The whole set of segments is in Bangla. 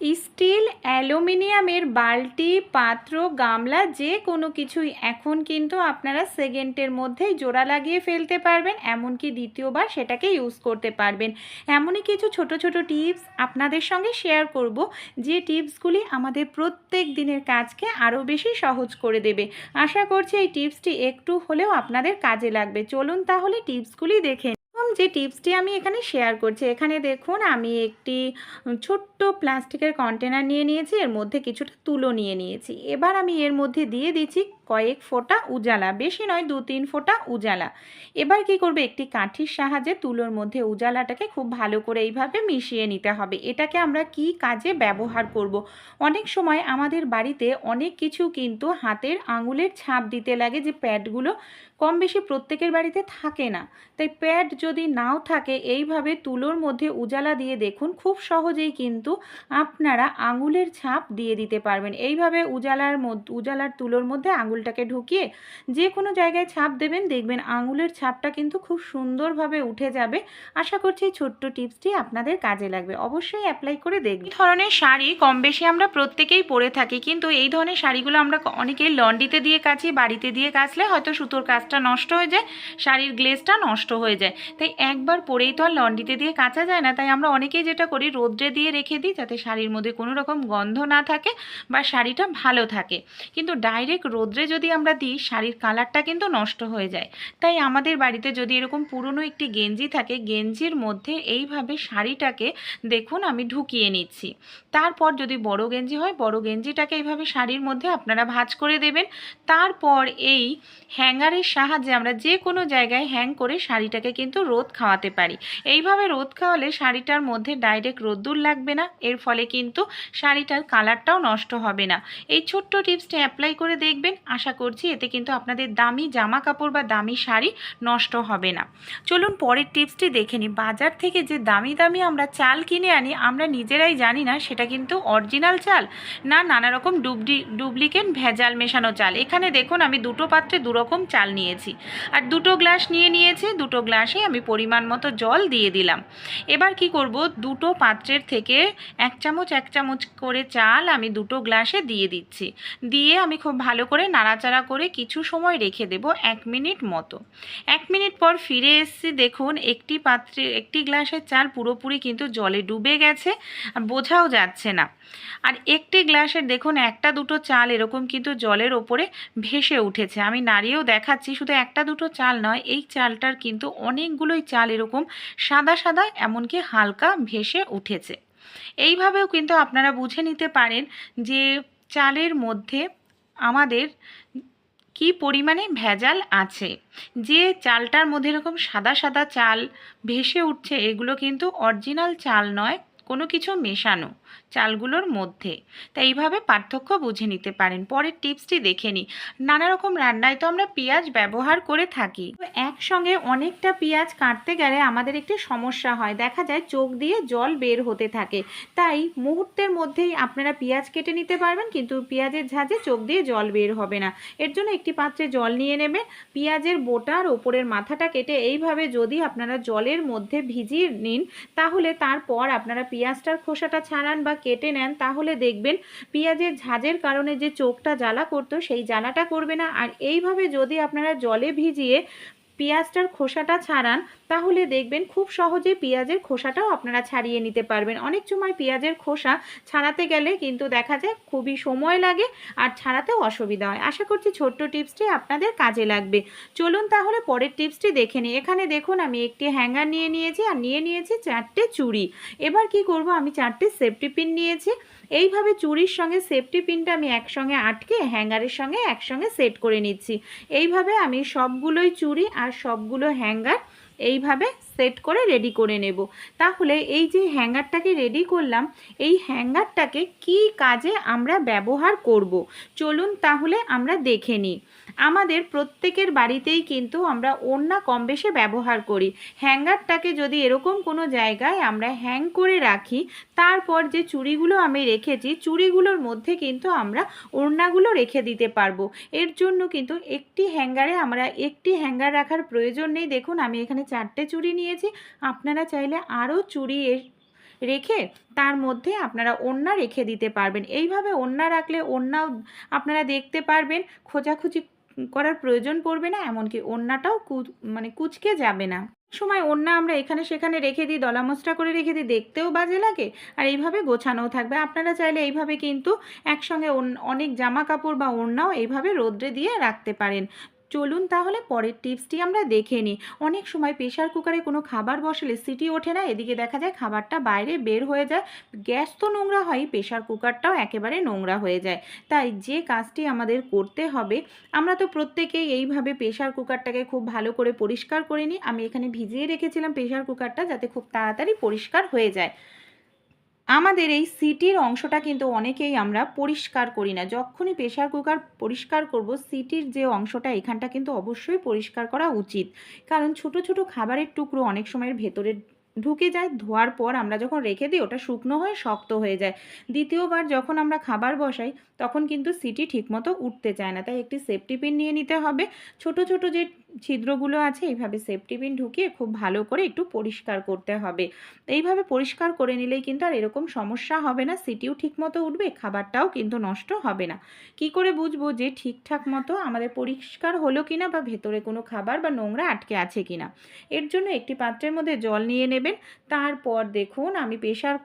স্টিল অ্যালুমিনিয়ামের বালতি, পাত্র, গামলা, যে কোনো কিছুই এখন কিন্তু আপনারা সেকেন্ডের মধ্যেই জোড়া লাগিয়ে ফেলতে পারবেন, এমনকি দ্বিতীয়বার সেটাকে ইউজ করতে পারবেন এমনই কিছু ছোট ছোট টিপস আপনাদের সঙ্গে শেয়ার করব, যে টিপসগুলি আমাদের প্রত্যেক দিনের কাজকে আরও বেশি সহজ করে দেবে আশা করছি এই টিপসটি একটু হলেও আপনাদের কাজে লাগবে চলুন তাহলে টিপসগুলি দেখে। প্রথম যে টিপসটি আমি এখানে শেয়ার করছি। এখানে দেখুন, আমি একটি ছোট্ট প্লাস্টিকের কন্টেনার নিয়ে নিয়েছি, এর মধ্যে কিছুটা তুলো নিয়ে নিয়েছি। এবার আমি এর মধ্যে দিয়ে দিচ্ছি কয়েক ফোঁটা উজালা, বেশি নয়, দু তিন ফোঁটা উজালা। এবার কি করবে? একটি কাঠির সাহায্যে তুলোর মধ্যে উজালাটাকে খুব ভালো করে এইভাবে মিশিয়ে নিতে হবে। এটাকে আমরা কি কাজে ব্যবহার করব। অনেক সময় আমাদের বাড়িতে অনেক কিছু কিন্তু হাতের আঙুলের ছাপ দিতে লাগে যে প্যাডগুলো কম বেশি প্রত্যেকের বাড়িতে থাকে না। তাই প্যাড যদি নাও থাকে, এইভাবে তুলোর মধ্যে উজালা দিয়ে দেখুন, খুব সহজেই কিন্তু আপনারা আঙুলের ছাপ দিয়ে দিতে পারবেন। এইভাবে উজালার উজালার তুলোর মধ্যে আঙুলটাকে ঢুকিয়ে যে কোনো জায়গায় ছাপ দেবেন, দেখবেন আঙুলের ছাপটা কিন্তু খুব সুন্দরভাবে উঠে যাবে। আশা করছি এই ছোট্ট টিপসটি আপনাদের কাজে লাগবে। অবশ্যই অ্যাপ্লাই করে দেখবেন। ধরনের শাড়ি কম বেশি আমরা প্রত্যেকেই পরে থাকি, কিন্তু এই ধরনের শাড়িগুলো আমরা অনেকেই লন্ড্রিতে দিয়ে কাচি, বাড়িতে দিয়ে কাচলে হয়তো সুতোর কাজটা নষ্ট হয়ে যায়, শাড়ির গ্লেজটা নষ্ট হয়ে যায়। তাই একবার পরেই তো আর লন্ড্রিতে দিয়ে কাচা যায় না, তাই আমরা অনেকেই যেটা করি, রোদ্রে দিয়ে রেখে দিই যাতে শাড়ির মধ্যে কোনো রকম গন্ধ না থাকে বা শাড়িটা ভালো থাকে। কিন্তু ডাইরেক্ট রোদ্রে যদি আমরা দিই, শাড়ির কালারটা কিন্তু নষ্ট হয়ে যায়। তাই আমাদের বাড়িতে যদি এরকম পুরনো একটি গেঞ্জি থাকে, গেঞ্জির মধ্যে এইভাবে শাড়িটাকে দেখুন আমি ঢুকিয়ে নিচ্ছি। তারপর যদি বড় গেঞ্জি হয়, বড় গেঞ্জিটাকে এইভাবে শাড়ির মধ্যে আপনারা ভাঁজ করে দেবেন। তারপর এই হ্যাঙ্গারের সাহায্যে আমরা যে কোনো জায়গায় হ্যাং করে শাড়িটাকে কিন্তু রোদ খাওয়াতে পারি। এইভাবে রোদ খাওয়ালে শাড়িটার মধ্যে ডাইরেক্ট রোদ্দুর লাগবে না, এর ফলে কিন্তু শাড়িটার কালারটাও নষ্ট হবে না। এই ছোট্ট টিপসটি অ্যাপ্লাই করে দেখবেন। আশা করছি এতে কিন্তু আপনাদের দামি জামা কাপড় বা দামি শাড়ি নষ্ট হবে না। চলুন পরের টিপসটি দেখে নিই। বাজার থেকে যে দামি দামি আমরা চাল কিনে আনি, আমরা নিজেরাই জানি না সেটা কিন্তু অরিজিনাল চাল না নানা রকম ডুবডি ডুপ্লিকেট ভেজাল মেশানো চাল। এখানে দেখুন, আমি দুটো পাত্রে দুরকম চাল নিয়েছি। আর দুটো গ্লাস নিয়ে নিয়েছি, দুটো গ্লাসে আমি পরিমাণ মতো জল দিয়ে দিলাম। এবার কি করব, দুটো পাত্রের থেকে এক চামচ এক চামচ করে চাল আমি দুটো গ্লাসে দিয়ে দিচ্ছি। দিয়ে আমি খুব ভালো করে নাড়াচাড়া করে কিছু সময় রেখে দেব, এক মিনিট মতো। এক মিনিট পর ফিরে এসেছি, দেখুন একটি পাত্রে, একটি গ্লাসের চাল পুরোপুরি কিন্তু জলে ডুবে গেছে, আর বোঝাও যাচ্ছে না। আর একটি গ্লাসের, দেখুন একটা দুটো চাল এরকম কিন্তু জলের ওপরে ভেসে উঠেছে। আমি নাড়িয়েও দেখাচ্ছি শুধু একটা দুটো চাল নয়, এই চালটার কিন্তু অনেকগুলোই চাল এরকম সাদা সাদা এমনকি হালকা ভেসে উঠেছে। এইভাবেও কিন্তু আপনারা বুঝে নিতে পারেন যে চালের মধ্যে আমাদের কি পরিমাণে ভেজাল আছে। যে চালটার মধ্যে এরকম সাদা সাদা চাল ভেসে উঠছে, এগুলো কিন্তু অরিজিনাল চাল নয়, কোনো কিছু মেশানো। চালগুলোর মধ্যে। তাই এইভাবে পার্থক্য বুঝে নিতে পারেন। পরের টিপসটি দেখে নিই। নানা রকম রান্নায় তো আমরা পেঁয়াজ ব্যবহার করে থাকি। একসঙ্গে অনেকটা পেঁয়াজ কাটতে গেলে আমাদের একটি সমস্যা হয়। দেখা যায় চোখ দিয়ে জল বের হতে থাকে। তাই মুহূর্তের মধ্যেই আপনারা পেঁয়াজ কেটে নিতে পারবেন, কিন্তু পেঁয়াজের ঝাঁজে চোখ দিয়ে জল বের হবে না। এর জন্য একটি পাত্রে জল নিয়ে নেবেন। পেঁয়াজের বোটার ওপরের মাথাটা কেটে এইভাবে যদি আপনারা জলের মধ্যে ভিজিয়ে নিন, তাহলে তারপর আপনারা পেঁয়াজটার খোসাটা ছাড়ান বা কেটে নেন, তাহলে দেখবেন পেঁয়াজের ঝাঁজের কারণে যে চোখটা জ্বালা করতো, সেই জ্বালাটা করবে না। আর এইভাবে যদি আপনারা জলে ভিজিয়ে পেঁয়াজটার খোসাটা ছাড়ান, তাহলে দেখবেন খুব সহজে পেঁয়াজের খোসাটাও আপনারা ছাড়িয়ে নিতে পারবেন। অনেক সময় পেঁয়াজের খোসা ছাড়াতে গেলে কিন্তু দেখা যায় খুবই সময় লাগে আর ছাড়াতেও অসুবিধা হয়। আশা করছি ছোট্ট টিপসটি আপনাদের কাজে লাগবে। চলুন তাহলে পরের টিপসটি দেখে নিই। এখানে দেখুন, আমি একটি হ্যাঙ্গার নিয়ে নিয়েছি আর নিয়ে নিয়েছি চারটে চুড়ি। এবার কি করব? আমি চারটে সেফটি পিন নিয়েছি। এইভাবে চুরির সঙ্গে সেফটি পিনটা আমি একসঙ্গে আটকে হ্যাঙ্গারের সঙ্গে একসঙ্গে সেট করে নিচ্ছি। এইভাবে আমি সবগুলোই চুড়ি আর সবগুলো হ্যাঙ্গার এইভাবে সেট করে রেডি করে নেব। তাহলে এই যে হ্যাঙ্গারটাকে রেডি করলাম, এই হ্যাঙ্গারটাকে কি কাজে আমরা ব্যবহার করব? চলুন তাহলে আমরা দেখে নিই। আমাদের প্রত্যেকের বাড়িতেই কিন্তু আমরা ওড়না কম বেশি ব্যবহার করি। হ্যাঙ্গারটাকে যদি এরকম কোনো জায়গায় আমরা হ্যাং করে রাখি, তারপর যে চুড়িগুলো আমি রেখেছি, চুড়িগুলোর মধ্যে কিন্তু আমরা ওড়নাগুলো রেখে দিতে পারব। এর জন্য কিন্তু একটি হ্যাঙ্গারে আমরা একটি হ্যাঙ্গার রাখার প্রয়োজন নেই। দেখুন, আমি এখানে চারটে চুড়ি নিয়েছি, আপনারা চাইলে আরও চুড়ি রেখে তার মধ্যে আপনারা ওড়না রেখে দিতে পারবেন। এইভাবে ওড়না রাখলে ওড়নাও আপনারা দেখতে পারবেন, খোঁজাখুঁজি করার প্রয়োজন পড়বে না, এমনকি ওড়নাটাও কু- মানে কুচকে যাবে না। সময় ওড়না আমরা এখানে সেখানে রেখে দিই, দলামচটা করে রেখে দিই, দেখতেও বাজে লাগে আর এইভাবে গোছানোও থাকবে। আপনারা চাইলে এইভাবে কিন্তু একসঙ্গে অনেক জামা কাপড় বা ওড়নাও এইভাবে রোদ্রে দিয়ে রাখতে পারেন। চলুন তাহলে পরের টিপসটি আমরা দেখে নিই। অনেক সময় প্রেশার কুকারে কোনো খাবার বসালে সিটি ওঠে না, এদিকে দেখা যায় খাবারটা বাইরে বের হয়ে যায়। গ্যাস তো নোংরা হয় প্রেশার কুকারটাও একেবারে নোংরা হয়ে যায়। তাই যে কাজটি আমাদের করতে হবে, আমরা তো প্রত্যেকেই এইভাবে প্রেশার কুকারটাকে খুব ভালো করে পরিষ্কার করে নিই। আমি এখানে ভিজিয়ে রেখেছিলাম প্রেশার কুকারটা যাতে খুব তাড়াতাড়ি পরিষ্কার হয়ে যায়। আমাদের এই সিটির অংশটা কিন্তু অনেকেই আমরা পরিষ্কার করি না। যখনই প্রেশার কুকার পরিষ্কার করব, সিটির যে অংশটা, এখানটা কিন্তু অবশ্যই পরিষ্কার করা উচিত। কারণ ছোট ছোট খাবারের টুকরো অনেক সময়ের ভেতরে ঢুকে যায়, ধোয়ার পর আমরা যখন রেখে দিই, ওটা শুকনো হয়ে, শক্ত হয়ে যায়। দ্বিতীয়বার যখন আমরা খাবার বসাই তখন কিন্তু সিটি ঠিকমতো উঠতে চায় না। তাই একটি সেফটি পিন নিয়ে নিতে হবে। ছোট ছোট যে ছিদ্রগুলো আছে, এইভাবে সেফটি পিন ঢুকিয়ে খুব ভালো করে একটু পরিষ্কার করতে হবে। এইভাবে পরিষ্কার করে নিলেই কিন্তু আর এরকম সমস্যা হবে না। সিটিও ঠিকমতো উঠবে, খাবারটাও কিন্তু নষ্ট হবে না। কি করে বুঝব যে ঠিকঠাক মতো আমাদের পরিষ্কার হলো কিনা বা ভেতরে কোনো খাবার বা নোংরা আটকে আছে কিনা? এর জন্য একটি পাত্রের মধ্যে জল নিয়ে নেবেন। তারপর দেখুন, আমি প্রেশার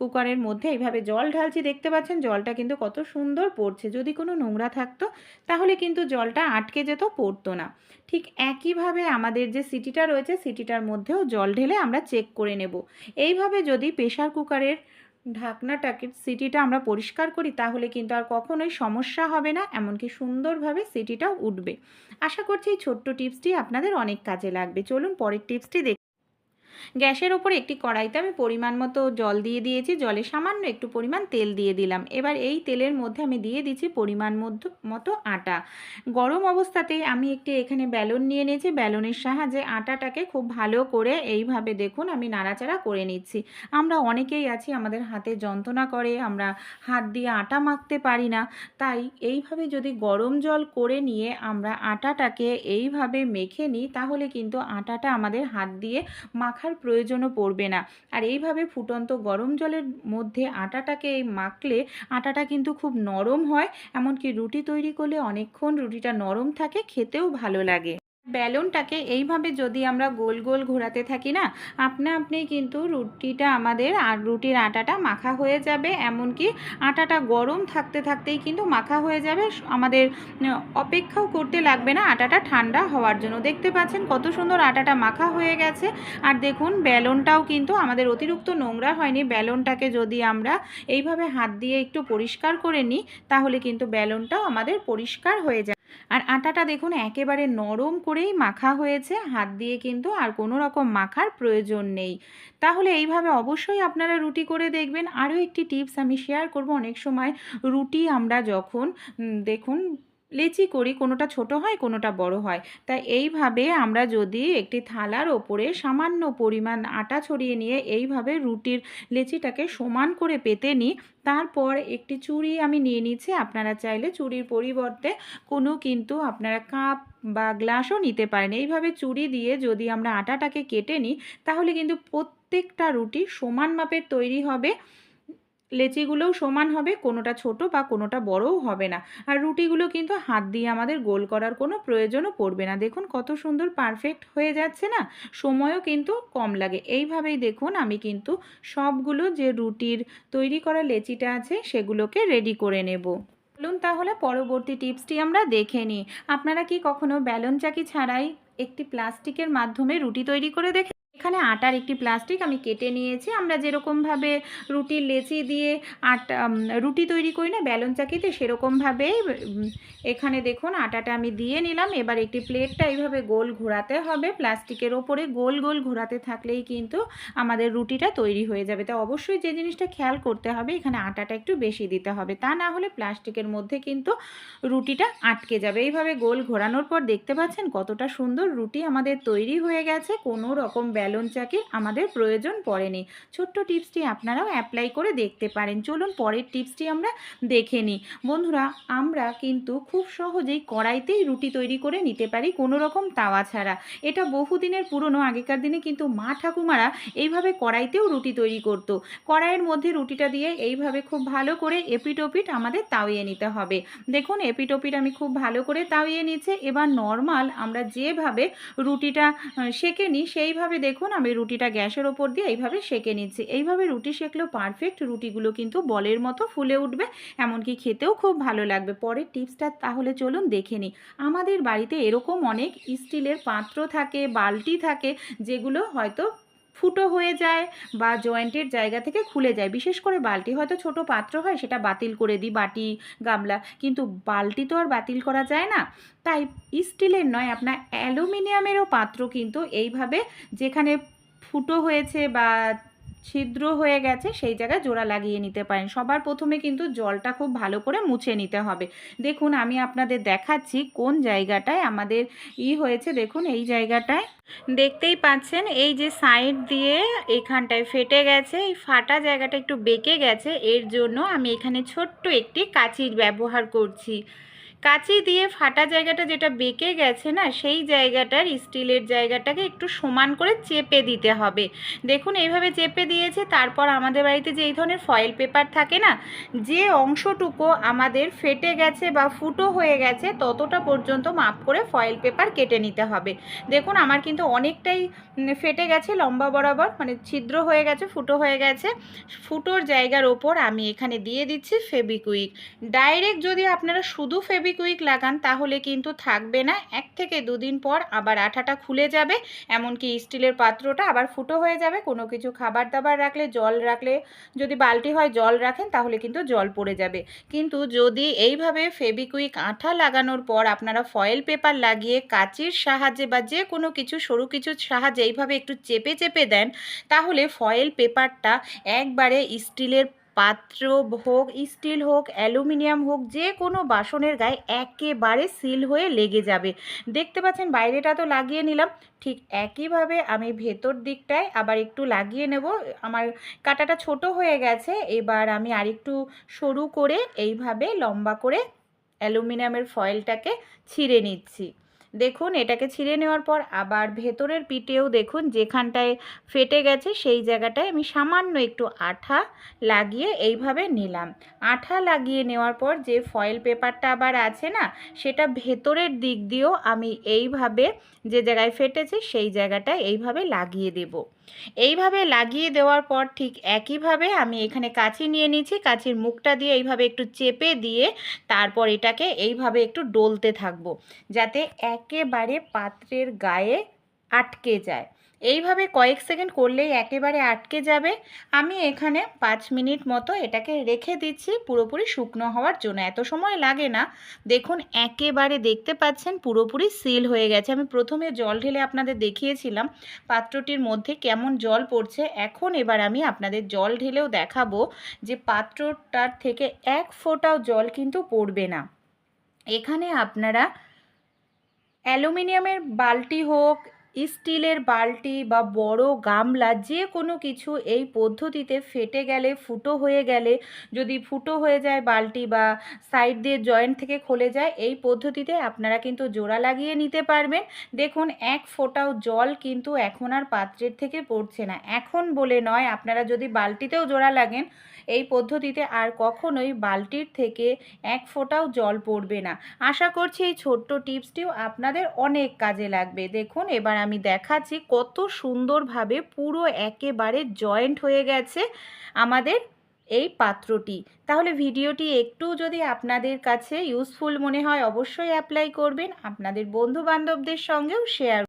কুকারের মধ্যে এইভাবে জল ঢালছি, দেখতে পাচ্ছেন জলটা কিন্তু কত সুন্দর পড়ছে। যদি কোনো নোংরা থাকতো, তাহলে কিন্তু জলটা আটকে যেত, পড়তো না। ঠিক একইভাবে আমাদের যে সিটিটা রয়েছে, সিটিটার মধ্যেও জল ঢেলে আমরা চেক করে নেব। এইভাবে যদি প্রেশার কুকারের ঢাকনাটাকে, সিটিটা আমরা পরিষ্কার করি, তাহলে কিন্তু আর কখনোই সমস্যা হবে না, এমনকি সুন্দরভাবে সিটিটাও উঠবে। আশা করছি এই ছোট্ট টিপসটি আপনাদের অনেক কাজে লাগবে। চলুন পরের টিপসটি দেখ গ্যাসের ওপর একটি কড়াইতে আমি পরিমাণ মতো জল দিয়ে দিয়েছি, জলে সামান্য একটু পরিমাণ তেল দিয়ে দিলাম। এবার এই তেলের মধ্যে আমি দিয়ে দিচ্ছি পরিমাণ মতো আটা। গরম অবস্থাতেই আমি একটি এখানে ব্যালন নিয়ে নিয়েছি, ব্যালনের সাহায্যে আটাটাকে খুব ভালো করে এইভাবে দেখুন আমি নাড়াচাড়া করে নিচ্ছি। আমরা অনেকেই আছি, আমাদের হাতে যন্ত্রণা করে, আমরা হাত দিয়ে আটা মাখতে পারি না। তাই এইভাবে যদি গরম জল করে নিয়ে আমরা আটাটাকে এইভাবে মেখে নিই, তাহলে কিন্তু আটাটা আমাদের হাত দিয়ে মাখার প্রয়োজনও পড়বে না। আর এইভাবে ফুটন্ত গরম জলের মধ্যে আটাটাকে মাখলে আটাটা কিন্তু খুব নরম হয়, এমনকি রুটি তৈরি করলে অনেকক্ষণ রুটিটা নরম থাকে, খেতেও ভালো লাগে। ব্যালনটাকে এইভাবে যদি আমরা গোল গোল ঘোরাতে থাকি না, আপনা আপনি কিন্তু রুটিটা আমাদের আর রুটির আটাটা মাখা হয়ে যাবে। এমনকি আটাটা গরম থাকতে থাকতেই কিন্তু মাখা হয়ে যাবে। আমাদের অপেক্ষাও করতে লাগবে না আটাটা ঠান্ডা হওয়ার জন্য। দেখতে পাচ্ছেন কত সুন্দর আটাটা মাখা হয়ে গেছে। আর দেখুন ব্যালনটাও কিন্তু আমাদের অতিরিক্ত নোংরা হয়নি। ব্যালনটাকে যদি আমরা এইভাবে হাত দিয়ে একটু পরিষ্কার করে নিই, তাহলে কিন্তু ব্যালনটাও আমাদের পরিষ্কার হয়ে যায় আর আটাটা দেখুন একেবারে নরম করেই মাখা হয়েছে। হাত দিয়ে কিন্তু আর কোনো রকম মাখার প্রয়োজন নেই। তাহলে এইভাবে অবশ্যই আপনারা রুটি করে দেখবেন। আরও একটি টিপস আমি শেয়ার করব। অনেক সময় রুটি আমরা যখন দেখুন লেচি করি, কোনোটা ছোট হয়, কোনোটা বড় হয়। তাই এইভাবে আমরা যদি একটি থালার ওপরে সামান্য পরিমাণ আটা ছড়িয়ে নিয়ে এইভাবে রুটির লেচিটাকে সমান করে পেতে নিই, তারপর একটি চুড়ি আমি নিয়ে নিচ্ছি। আপনারা চাইলে চুড়ির পরিবর্তে কোনো কিন্তু আপনারা কাপ বা গ্লাসও নিতে পারেন। এইভাবে চুড়ি দিয়ে যদি আমরা আটাটাকে কেটে নিই, তাহলে কিন্তু প্রত্যেকটা রুটি সমান মাপের তৈরি হবে। লেচিগুলোও সমান হবে, কোনোটা ছোট বা কোনোটা বড়ও হবে না। আর রুটিগুলো কিন্তু হাত দিয়ে আমাদের গোল করার কোনো প্রয়োজনও পড়বে না। দেখুন কত সুন্দর পারফেক্ট হয়ে যাচ্ছে না? সময়ও কিন্তু কম লাগে। এইভাবেই দেখুন আমি কিন্তু সবগুলো যে রুটির তৈরি করা লেচিটা আছে সেগুলোকে রেডি করে নেব। চলুন তাহলে পরবর্তী টিপসটি আমরা দেখে নিই। আপনারা কি কখনো ব্যালন চাকি ছাড়াই একটি প্লাস্টিকের মাধ্যমে রুটি তৈরি করে দেখে এখানে আটার একটি প্লাস্টিক আমি কেটে নিয়েছি। আমরা যেরকমভাবে রুটির লেচি দিয়ে আটা রুটি তৈরি করি না, ব্যালন চাকিতে সেরকমভাবেই এখানে দেখুন আটাটা আমি দিয়ে নিলাম। এবার একটি প্লেটটা এইভাবে গোল ঘোরাতে হবে। প্লাস্টিকের ওপরে গোল গোল ঘোরাতে থাকলেই কিন্তু আমাদের রুটিটা তৈরি হয়ে যাবে। তো অবশ্যই যে জিনিসটা খেয়াল করতে হবে, এখানে আটাটা একটু বেশি দিতে হবে। তা না হলে প্লাস্টিকের মধ্যে কিন্তু রুটিটা আটকে যাবে। এইভাবে গোল ঘোরানোর পর দেখতে পাচ্ছেন কতটা সুন্দর রুটি আমাদের তৈরি হয়ে গেছে। কোনো রকম ব্যালন অ্যালন চাকির আমাদের প্রয়োজন পড়েনি। ছোট্ট টিপসটি আপনারাও অ্যাপ্লাই করে দেখতে পারেন। চলুন পরের টিপসটি আমরা দেখে নিই। বন্ধুরা, আমরা কিন্তু খুব সহজেই কড়াইতেই রুটি তৈরি করে নিতে পারি কোনো রকম তাওয়া ছাড়া। এটা বহুদিনের পুরনো, আগেকার দিনে কিন্তু মা ঠাকুমারা এইভাবে কড়াইতেও রুটি তৈরি করতো। কড়াইয়ের মধ্যে রুটিটা দিয়ে এইভাবে খুব ভালো করে এপিটোপিট আমাদের তাওয়িয়ে নিতে হবে। দেখুন, এপিটোপিট আমি খুব ভালো করে তাওয়িয়ে নিচ্ছে এবার নর্মাল আমরা যেভাবে রুটিটা সেঁকে নিই সেইভাবে দেখুন আমি রুটিটা গ্যাসের ওপর দিয়ে এইভাবে সেঁকে নিচ্ছি। এইভাবে রুটি সেঁকলেও পারফেক্ট রুটিগুলো কিন্তু বলের মতো ফুলে উঠবে, এমনকি খেতেও খুব ভালো লাগবে। পরের টিপসটা তাহলে চলুন দেখে নিই। আমাদের বাড়িতে এরকম অনেক স্টিলের পাত্র থাকে, বালতি থাকে, যেগুলো হয়তো ফুটো হয়ে যায় বা জয়েন্টের জায়গা থেকে খুলে যায়। বিশেষ করে বালতি হয়তো ছোট পাত্র হয়, সেটা বাতিল করে দিই, বাটি, গামলা। কিন্তু বালতি তো আর বাতিল করা যায় না। তাই স্টিলের নয়, আপনার অ্যালুমিনিয়ামেরও পাত্র কিন্তু এইভাবে যেখানে ফুটো হয়েছে বা ছিদ্র হয়ে গেছে, সেই জায়গায় জোড়া লাগিয়ে নিতে পারেন। সবার প্রথমে কিন্তু জলটা খুব ভালো করে মুছে নিতে হবে। দেখুন, আমি আপনাদের দেখাচ্ছি কোন জায়গাটায় আমাদের ই হয়েছে। দেখুন, এই জায়গাটায় দেখতেই পাচ্ছেন, এই যে সাইড দিয়ে এখানটায় ফেটে গেছে, এই ফাটা জায়গাটা একটু বেঁকে গেছে। এর জন্য আমি এখানে ছোট্ট একটি কাঁচির ব্যবহার করছি। কাঁচি দিয়ে ফাটা জায়গাটা যেটা বেঁকে গেছে না, সেই জায়গাটার স্টিলের জায়গাটাকে একটু সমান করে চেপে দিতে হবে। দেখুন এইভাবে চেপে দিয়েছে, তারপর আমাদের বাড়িতে যে এই ধরনের ফয়েল পেপার থাকে না, যে অংশটুকু আমাদের ফেটে গেছে বা ফুটো হয়ে গেছে, ততটা পর্যন্ত মাপ করে ফয়েল পেপার কেটে নিতে হবে। দেখুন, আমার কিন্তু অনেকটাই ফেটে গেছে, লম্বা বরাবর মানে ছিদ্র হয়ে গেছে, ফুটো হয়ে গেছে। ফুটোর জায়গার ওপর আমি এখানে দিয়ে দিচ্ছি ফেবিকুইক ডাইরেক্ট যদি আপনারা শুধু ফেবিকুইক লাগান, তাহলে কিন্তু থাকবে না। এক থেকে দুদিন পর আবার আঠাটা খুলে যাবে, এমনকি স্টিলের পাত্রটা আবার ফুটো হয়ে যাবে। কোনো কিছু খাবার দাবার রাখলে, জল রাখলে, যদি বালতি হয় জল রাখেন, তাহলে কিন্তু জল পড়ে যাবে। কিন্তু যদি এইভাবে ফেবিকুইক আঠা লাগানোর পর আপনারা ফয়েল পেপার লাগিয়ে কাঁচির সাহায্যে বা যে কোনো কিছু, সরু কিছুর সাহায্যে এইভাবে একটু চেপে চেপে দেন, তাহলে ফয়েল পেপারটা একবারে স্টিলের পাত্র হোক, স্টিল হোক, অ্যালুমিনিয়াম হোক, যে কোনো বাসনের গায়ে একেবারে সিল হয়ে লেগে যাবে। দেখতে পাচ্ছেন, বাইরেটা তো লাগিয়ে নিলাম। ঠিক একইভাবে আমি ভেতর দিকটায় আবার একটু লাগিয়ে নেব। আমার কাটাটা ছোট হয়ে গেছে, এবার আমি আরেকটু সরু করে এইভাবে লম্বা করে অ্যালুমিনিয়ামের ফয়েলটাকে ছিঁড়ে নিচ্ছি। দেখুন, এটাকে ছিঁড়ে নেওয়ার পর আবার ভেতরের পিঠেও দেখুন, যেখানটায় ফেটে গেছে সেই জায়গাটায় আমি সামান্য একটু আঠা লাগিয়ে এইভাবে নিলাম। আঠা লাগিয়ে নেওয়ার পর যে ফয়েল পেপারটা আবার আছে না, সেটা ভেতরের দিক দিয়েও আমি এইভাবে যে জায়গায় ফেটেছে সেই জায়গাটায় এইভাবে লাগিয়ে দেব। এইভাবে লাগিয়ে দেওয়ার পর ঠিক একইভাবে আমি এখানে কাঁচি নিয়ে নিয়েছি, কাঁচির মুখটা দিয়ে এইভাবে একটু চেপে দিয়ে তারপর এটাকে এইভাবে একটু ডলতে থাকব, যাতে একেবারে পাত্রের গায়ে আটকে যায়। এইভাবে কয়েক সেকেন্ড করলেই একেবারে আটকে যাবে। আমি এখানে পাঁচ মিনিট মতো এটাকে রেখে দিচ্ছি পুরোপুরি শুকনো হওয়ার জন্য। এত সময় লাগে না। দেখুন, একেবারে দেখতে পাচ্ছেন পুরোপুরি সিল হয়ে গেছে। আমি প্রথমে জল ঢেলে আপনাদের দেখিয়েছিলাম পাত্রটির মধ্যে কেমন জল পড়ছে। এখন এবার আমি আপনাদের জল ঢেলেও দেখাবো যে পাত্রটার থেকে এক ফোঁটাও জল কিন্তু পড়বে না। এখানে আপনারা অ্যালুমিনিয়ামের বালতি হোক স্টিলের বালতি বা বড় গামলা যে কোনো কিছু এই পদ্ধতিতে ফেটে গেলে, ফুটো হয়ে গেলে, যদি ফুটো হয়ে যায় বালতি বা সাইড দিয়ে জয়েন্ট থেকে খুলে যায়, এই পদ্ধতিতে আপনারা কিন্তু জোড়া লাগিয়ে নিতে পারবেন। দেখুন, এক ফোঁটাও জল কিন্তু এখন আর পাত্রের থেকে পড়ছে না। এখন বলে নয়, আপনারা যদি বালতিতেও জোড়া লাগেন, এই পদ্ধতিতে আর কখনোই বালতির থেকে এক ফোঁটাও জল পড়বে না। আশা করছি এই ছোট্ট টিপসটিও আপনাদের অনেক কাজে লাগবে। দেখুন, এবার আমি দেখাচ্ছি কত সুন্দরভাবে পুরো একেবারে জয়েন্ট হয়ে গেছে আমাদের এই পাত্রটি। তাহলে ভিডিওটি একটু যদি আপনাদের কাছে ইউজফুল মনে হয়, অবশ্যই অ্যাপ্লাই করবেন। আপনাদের বন্ধু বান্ধবদের সঙ্গেও শেয়ার